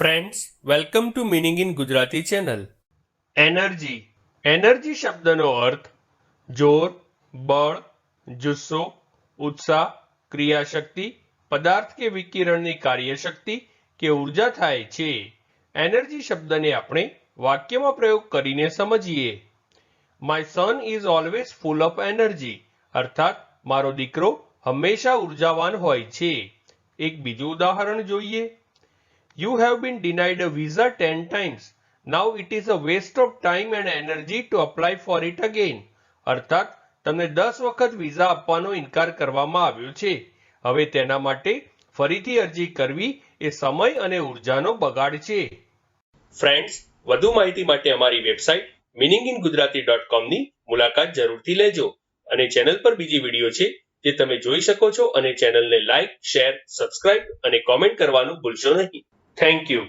Friends welcome to meaning in Gujarati channel energy energy શબ્દનો અર્થ જોર, બળ, જુસ્સો, ઉત્સાહ, ક્રિયાશક્તિ, પદાર્થ કે વિકિરણની કાર્યશક્તિ કે ઊર્જા થાય છે. એનર્જી શબ્દને આપણે વાક્યમાં પ્રયોગ કરીને સમજીએ. My son is always full of energy અર્થાત, મારો દીકરો હંમેશા ઉર્જાવાન હોય છે. એક બીજું ઉદાહરણ જોઈએ. You have been denied a visa 10 times. Now it is a waste of time and energy to apply for it again. અર્થાત, તમને 10 વખત વિઝા આપવાનો ઇનકાર કરવામાં આવ્યો છે હવે તેના માટે ફરીથી અરજી કરવી એ સમય અને ઉર્જાનો બગાડ છે ફ્રેન્ડ્સ વધુ માહિતી માટે અમારી વેબસાઇટ ડોટ કોમની મુલાકાત જરૂરથી લેજો અને ચેનલ પર બીજી વીડિયો છે જે તમે જોઈ શકો છો અને ચેનલને લાઇક શેર સબસ્ક્રાઇબ અને કોમેન્ટ કરવાનું ભૂલશો નહીં Thank you.